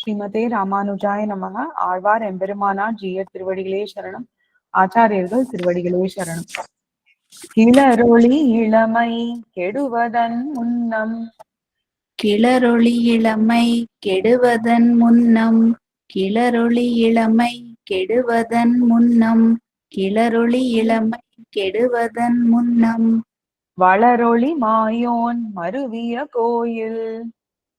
ஸ்ரீமதே ராமானுஜாய நமக ஆழ்வார் எம்பெருமானார் ஜீயர் திருவடிகளே சரணம். ஆச்சாரியர்கள் திருவடிகளே சரணம். கிளரொளி இளமை கெடுவதன் முன்னம். கிளரொளி இளமை கெடுவதன் முன்னம். கிளரொளி இளமை கெடுவதன் முன்னம். கிளரொளி இளமை கெடுவதன் முன்னம். வளரொளி மாயோன் மருவிய கோயில்.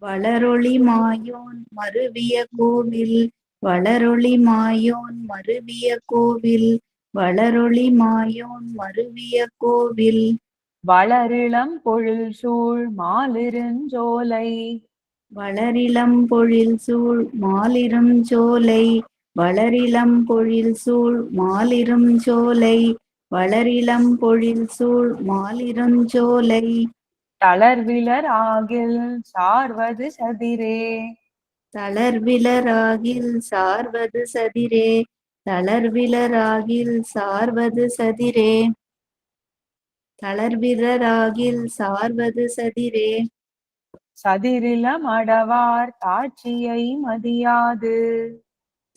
வளரொளி மாயோன் மருவிய கோவில். வளரொளி மாயோன் மருவிய கோவில். வளரொளி மாயோன் மருவிய கோவில். வளரிளம் பொழில் சூழ் மாலிருஞ்சோலை வளரிளம் பொழில் சூழ் மாலிரும் சோலை. வளரிளம் பொழில் சூழ் மாலிரும் சோலை. வளரிளம் பொழில் சூழ் மாலிரும் சோலை. தளர்விலர் ஆகில் சார்வது சதிரே. தளர்விலராகில் சார்வது சதிரே. தளர்விலராகில் சார்வது சதிரே. தளர்விலராகில் சார்வது சதிரே. சதிரிலம் அடவார் தாட்சியை மதியாது.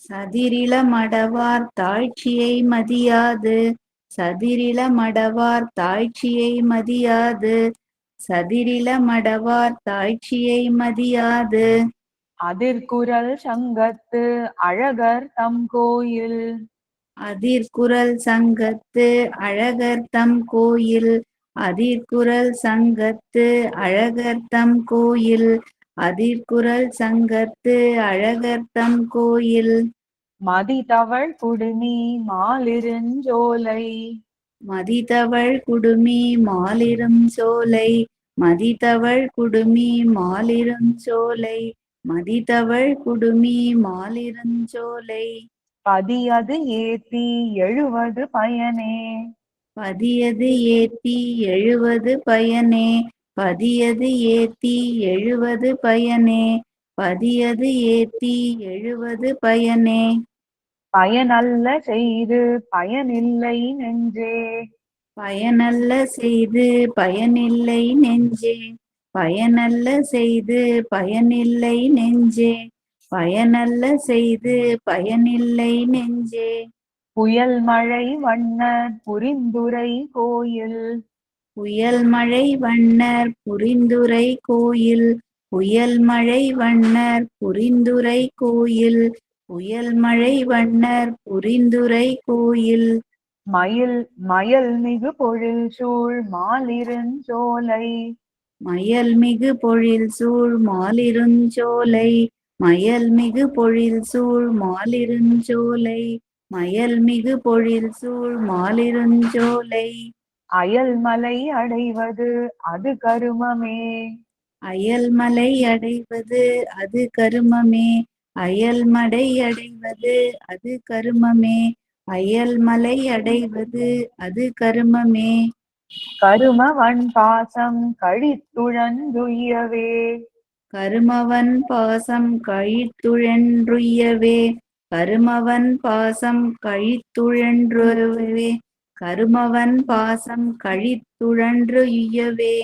சதிரில மடவார் தாழ்ச்சியை மதியாது. சதிரில மடவார் தாழ்ச்சியை மதியாது. சதிரில மடவார் தாழ்ச்சியை மதியாது. அதிர்குரல் சங்கத்து அழகர் தம் கோயில். அதிர்குரல் சங்கத்து அழகர் தம் கோயில். அதிர்குரல் சங்கத்து அழகர் தம் கோயில். அதிர்குரல் சங்கத்து அழகர் தம் கோயில். மதிதவள் குடுமி மாலிருஞ்சோலை மதிதவள் குடுமி மாலிரும் சோலை. மதிதவள் குடுமி மாலிரும் சோலை மதிதவள் குடுமி மாலிரும் சோலை. பதியது ஏத்தி எழுவது பயனே. பதியது ஏத்தி எழுவது பயனே பதியது ஏத்தி எழுவது பயனே பதியது ஏத்தி எழுவது பயனே. பயனல்ல செய்து பயனில்லை நெஞ்சே. பயனல்ல செய்து பயனில்லை நெஞ்சே. பயனல்ல செய்து பயனில்லை நெஞ்சே. பயனல்ல செய்து பயனில்லை நெஞ்சே. புயல் மழை வண்ணர் புரிந்துரை கோயில். புயல் மழை வண்ணர் புரிந்துரை கோயில். புயல் மழை வண்ணர் புரிந்துரை கோயில். புயல் மழை வண்ணர் புரிந்துரை கோயில். மயில் மயல் மிகு பொழில் சூழ் மாலிருஞ்சோலை மயல் மிகு பொழில் சூழ் மாலிருஞ்சோலை மயல் மிகு பொழில் சூழ் மாலிருஞ்சோலை மயல் மிகு பொழில் சூழ் மாலிருஞ்சோலை அயல் மலை அடைவது அது கருமமே. அயல் மலை அடைவது அது கருமமே. அயல் மடை அடைவது அது கருமமே. அயல் மலை அடைவது அது கருமமே. கருமவன் பாசம் கழித்துழந்துயவே கருமவன் பாசம் கழித்துழன்றுயவே. கருமவன் பாசம் கழித்துழன்றுயவே. கருமவன் பாசம் கழித்துழன்றுயவே.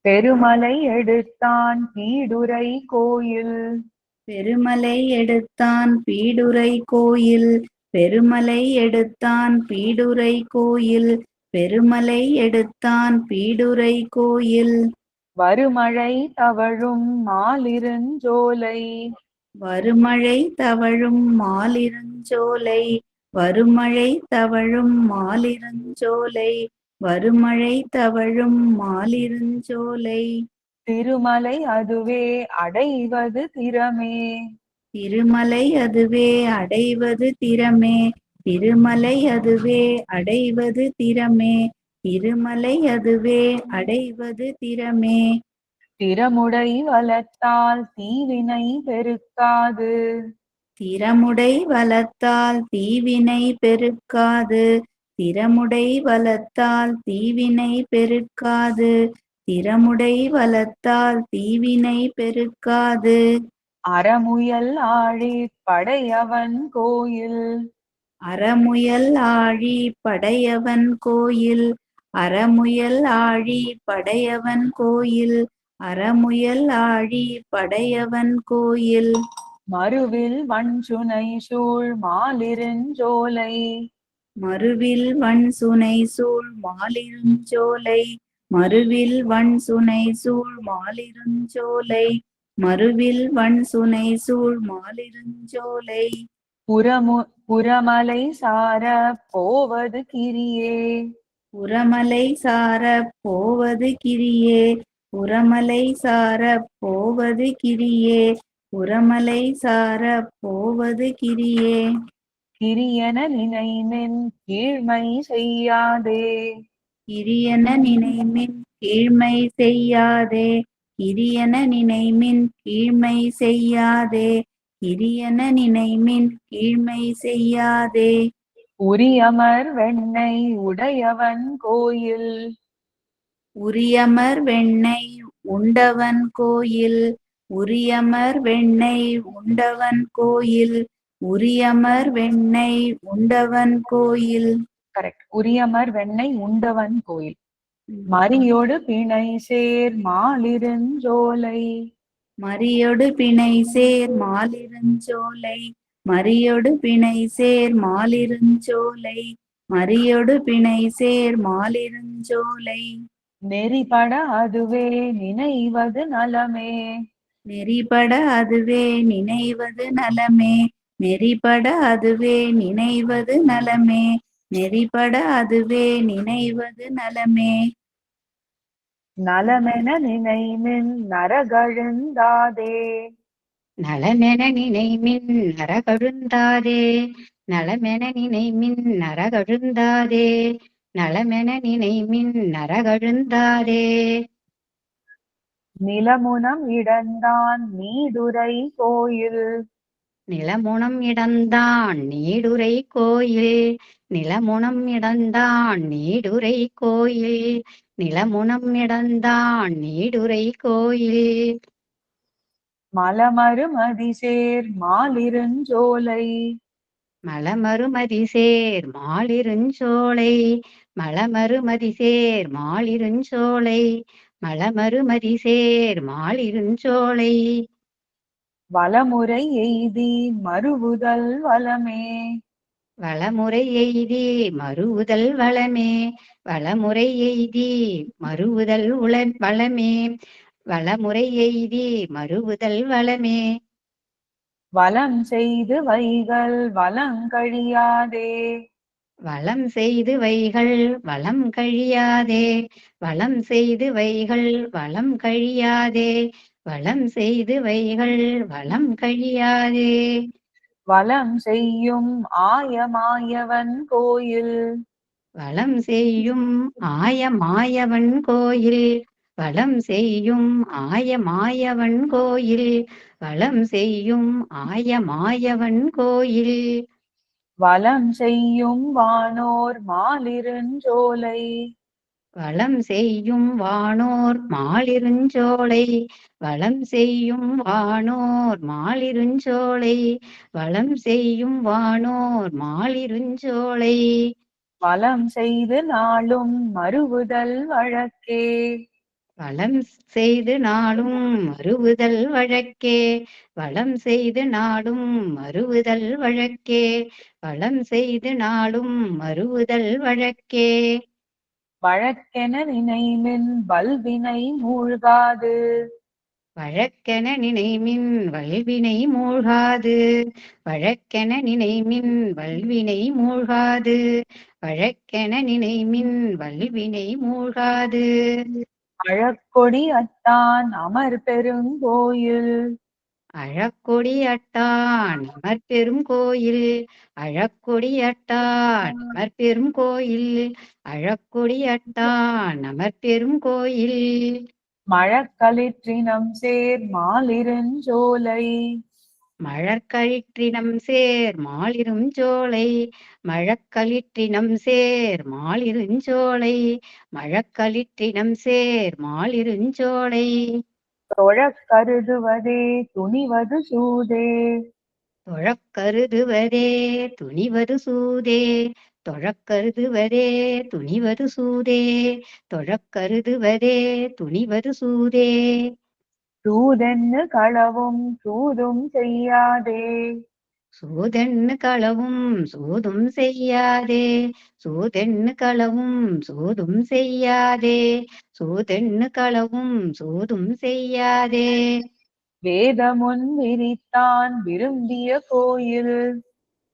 பெருமலை எடுத்தான் பீடுரை கோயில். பெருமலை எடுத்தான் பீடுரை கோயில். பெருமலை எடுத்தான் பீடுரை கோயில் பெருமலை எடுத்தான் பீடுரை கோயில். வருமழை தவழும் மாலிருஞ்சோலை. வருமழை தவழும் மாலிருஞ்சோலை வருமழை தவழும் மாலிருஞ்சோலை வருமழை தவழும் மாலிருஞ்சோலை. திருமலை அதுவே அடைவது திறமே. திருமலை அதுவே அடைவது திறமே. திருமலை அதுவே அடைவது திறமே. திருமலை அதுவே அடைவது திறமே. திறமுடை வளர்த்தால் தீவினை பெருக்காது. திறமுடை வளர்த்தால் தீவினை பெருக்காது. திறமுடை வளர்த்தால் தீவினை பெருக்காது. திறமுடை வளர்த்தால் தீவினை பெருக்காது. அறமுயல் ஆழி படையவன் கோயில். அறமுயல் ஆழி படையவன் கோயில். அறமுயல் ஆழி படையவன் கோயில். அறமுயல் ஆழி படையவன் கோயில். மறுவில் வன்சுனை சூழ் மாலிருஞ்சோலை மறுவில் வன் சுனை சூழ் மாலிருஞ்சோலை மறுவில் வன் சுனை சூழ் மாலிருஞ்சோலை மறுவில் வன் சுனை சூழ் மாலிருஞ்சோலை புறமு புறமலை சார போவது கிரியே. புறமலை சார போவது கிரியே. புறமலை சார போவது கிரியே. புறமலை சார போவது கிரியே. கிரியன நினைமின் கீழ்மை செய்யாதே. கிரியன நினைமின் கீழ்மை செய்யாதே. கிரியன நினைமின் கீழ்மை செய்யாதே கிரியன நினைமின் கீழ்மை செய்யாதே. உரியமர் வெண்ணை உடையவன் கோயில். உரியமர் வெண்ணை உண்டவன் கோயில். உரியமர் வெண்ணை உண்டவன் கோயில். உரியமர் வெண்ணை உண்டவன் கோயில். கரெக்ட் உரியமர் வெண்ணை உண்டவன் கோயில். மரியோடு பிணை சேர் மாலிருஞ்சோலை. மரியொடு பிணை சேர் மாலிருஞ்சோலை. மரியொடு பிணை சேர் மாலிருஞ்சோலை. மரியொடு பிணை சேர் மாலிருஞ்சோலை. நெறிபட அதுவே நினைவது நலமே. நெறிபட அதுவே நினைவது நலமே. நெறிபட அதுவே நினைவது நலமே. நெறிபட அதுவே நினைவது நலமே. நலமென நினைமின் நரகழுந்தாதே. நலமென நினைமின் நரகழுந்தாதே. நலமென நினைமின் நரகழுந்தாதே. நலமென நினைமின் நரகழுந்தாதே. நிலமுனம் இடந்தான் நீடுரை கோயில். நிலமுனம் இடந்தான் நீடுரை கோயில். நிலமுனம் இடந்தான் நீடுரை கோயில். நிலமுனம் இடந்தான் நீடுரை கோயில். மலமருமதி சேர் மாலிருஞ்சோலை. மலமருமதி சேர் மாலிருஞ்சோலை. மலமருமதி சேர் மாலிருஞ்சோலை. மலமருமதி சேர் மாலிருஞ்சோலை. வலமுறை எய்தி மறுவுதல் வலமே வளமுறை எய்தி மறுவுதல் வளமே. வளமுறை எய்தி மறுவுதல் உள வளமே. வளமுறை எய்தி மறுவுதல் வளமே. வலம் செய்து வைகள் வலங்கழியாதே வளம் செய்து வைகள் வளம் கழியாதே. வளம் செய்து வைகள் வளம் கழியாதே. வளம் செய்து வைகள் வளம் கழியாதே. வலம் செய்யும் ஆயமாயவன் கோயில். வளம் செய்யும் ஆய மாயவன் கோயில். வளம் செய்யும் ஆய மாயவன் கோயில். வளம் செய்யும் ஆய மாயவன் கோயில். வலம் செய்யும் வானோர் மாலிருஞ்சோலை வளம் செய்யும் வானோர் மாலிருஞ்சோலை. வளம் செய்யும் வானோர் மாலிருஞ்சோலை. வளம் செய்யும் வானோர் மாலிருஞ்சோலை. வலம் செய்து நாளும் மறுவுதல் வழக்கே. வளம் செய்து நாளும் மறுவுதல் வழக்கே. வளம் செய்து நாளும் மறுவுதல் வழக்கே. வளம் செய்து நாளும் மறுவுதல் வழக்கே. வழக்கென நினைமின் வல்வினை மூழ்காது. வழக்கென நினைமின் வல்வினை மூழ்காது. வழக்கென நினைமின் வல்வினை மூழ்காது. வழக்கென நினைமின் வல்வினை மூழ்காது. அழக்கொடி அத்தான் அமர் பெருங்கோயில் அழக்கொடி அட்டான் அமர்பெரும் கோயில். அழக்கொடி அட்டான் அமர்பெரும் கோயில். அழக்கொடி அட்டான் அமர்பெரும் கோயில். மழக்களிற்றினம் சேர் மாலிருஞ்சோலை மழற்களிற்றினம் சேர் மாலிரும் ஜோலை மழக்களிற்றினம் சேர் மாலிருஞ்சோலை மழக்களிற்றினம் சேர் மாலிருஞ்சோலை தொழக் கருதுவதே துணிவது சூதே. தொழக்கருதுவதே துணிவது சூதே. தொழக்கருதுவதே துணிவது சூதே. தொழக்கருதுவதே துணிவது சூதே. சூதென்னு களவும் சூதும் செய்யாதே. சூதென்னு களவும் சூதும் செய்யாதே. சூதென்னு களவும் சூதும் செய்யாதே. சூதென்னு களவும் சூதும் செய்யாதே. வேதமுன் விரித்தான் விரும்பிய கோயில்.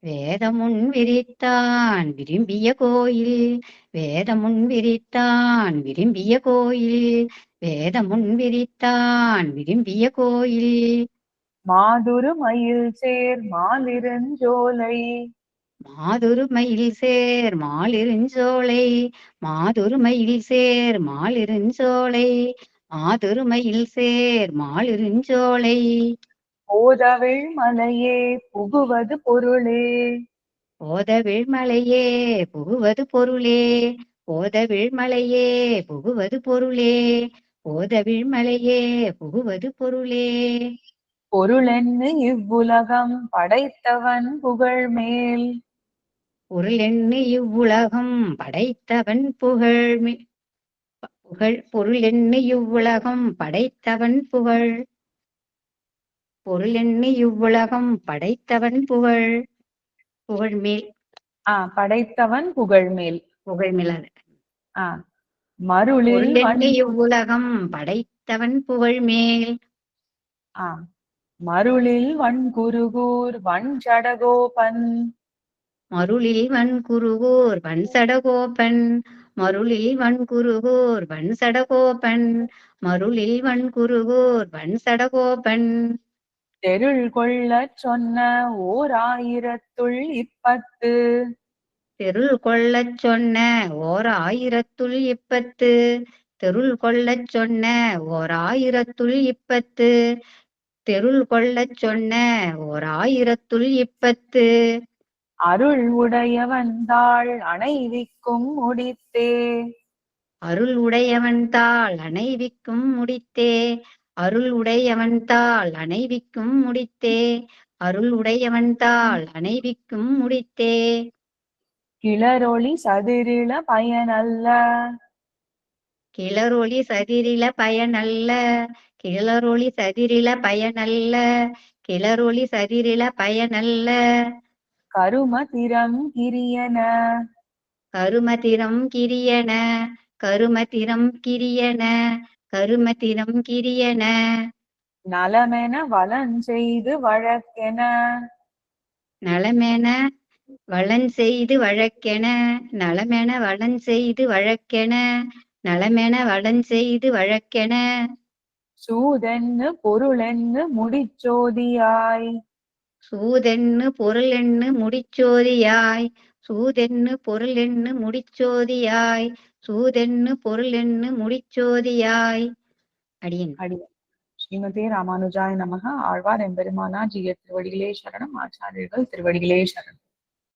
வேதமுன் விரித்தான் விரும்பிய கோயில். வேதமுன் விரித்தான் விரும்பிய கோயில். வேதமுன் விரித்தான் விரும்பிய கோயில். மாதுரு மயில் சேர் மாலிருஞ்சோலை. மாதுரு மயில் சேர் மாலிருஞ்சோலை. மாதுரு மயில் சேர் மாலிருஞ்சோலை. மாதுரு மயில் சேர் மாலிருஞ்சோலை. போதவிழ் மலையே புகுவது பொருளே. போதவிழ் மலையே புகுவது பொருளே. போதவிழ் மலையே புகுவது பொருளே. போதவிழ் மலையே புகுவது பொருளே. பொருளென்னு இவ்வுலகம் படைத்தவன் புகழ் மேல் பொருளென்னு இவ்வுலகம் படைத்தவன் புகழ் புகழ் பொருளென்னு இவ்வுலகம் படைத்தவன் புகழ். பொருளென்னு இவ்வுலகம் படைத்தவன் புகழ். புகழ் மேல் ஆ படைத்தவன் புகழ் மேல் புகழ் மேலாது ஆ மருளில் இவ்வுலகம் படைத்தவன் புகழ் மேல் ஆ மருளில் வன்குருகூர் வன்சடகோபன் மருளில் வன்குருகூர் வன்சடகோபன் மருளில் வன்குருகூர் வன்சடகோபன் மருளில் வன்குருகூர் வன்சடகோபன் தெருள் கொள்ளச் சொன்ன ஓர் ஆயிரத்துள் இப்பத்து. தெருள் கொள்ளச் சொன்ன ஓர் ஆயிரத்துள் இப்பத்து. தெருள் கொள்ளச் சொன்ன ஓர் ஆயிரத்துள் இப்பத்து. தெருள் கொள்ளச் சொன்ன ஓர் ஆயிரத்துள் இப்பத்து. அருள் உடையவன் தாள் அணைவிக்கும் முடித்தே. அருள் உடையவன் தாள் அணைவிக்கும் முடித்தே. அருள் உடையவன் தாள் அணைவிக்கும் முடித்தே. அருள் உடையவன் தாள் அணைவிக்கும் முடித்தே. கிளரொளி சதிரில பயனல்ல. கிளரொளி சதிரில பயனல்ல. கிளரொளி சதிரில பயனல்ல கிளரொளி சதிரில பயனல்ல. கருமதிரம் கிரியன. கருமதிரம் கிரியன. கருமதிரம் கிரியன. கருமதிரம் கிரியன. நலமென வலஞ்செய்து வழக்கென. நலமென வளன் செய்து வழக்கென. நலமென வளன் செய்து வழக்கென. நலமென வளன் செய்து வழக்கென. சூதென்னு பொருளென்னு முடிச்சோதியாய். சூதென்னு பொருளென்னு முடிச்சோதியாய். சூதென்னு பொருளென்னு முடிச்சோதியாய். சூதென்னு பொருளென்னு முடிச்சோதியாய். அடியன். அடி ஸ்ரீமதே ராமானுஜாய நமக. ஆழ்வார் எம்பெருமானா ஜிய திருவடிகளே சரணம். ஆச்சாரியர்கள் திருவடிகளே சரணம்.